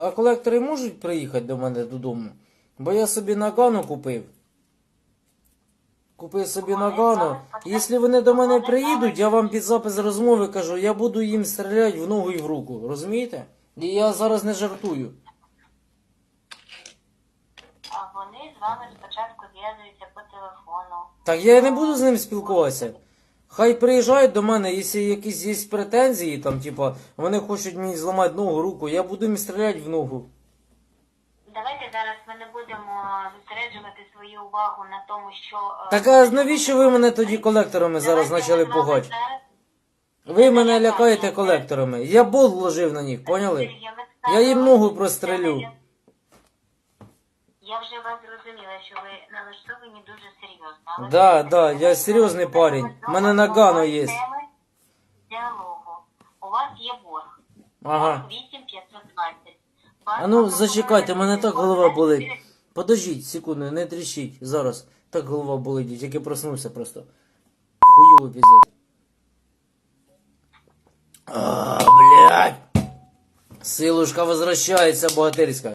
А колектори можуть приїхати до мене додому? Бо я собі нагану купив. Купив собі нагану. Якщо вони до мене приїдуть, я вам під запис розмови кажу, я буду їм стріляти в ногу і в руку. Розумієте? І я зараз не жартую. А вони з вами спочатку зв'язуються по телефону. Так я не буду з ним спілкуватися. Хай приїжджають до мене, якщо якісь є претензії, там, типа, вони хочуть мені зламати ногу, руку, я буду їм стріляти в ногу. Давайте зараз ми не будемо зосереджувати свою увагу на тому, що... е, Так а навіщо ви мене тоді колекторами зараз давайте почали ми з вами пугати? зараз- Ви мене лякаєте колекторами. Я болт вложив на них, поняли? Я їм ногу прострелю. Я вже вас зрозуміла, що ви налаштовані дуже серйозно. але Да, да, я серйозний парень. У мене нагано є. Теми Діалогу. У вас є борг. Ага. 8520. А ну зачекайте, мене так голова болить. Подождіть, секунду, не тріщіть. Зараз. Так голова болить, я тільки проснувся просто. Хуйовий піздець. А, блядь. Силушка возвращається богатирська.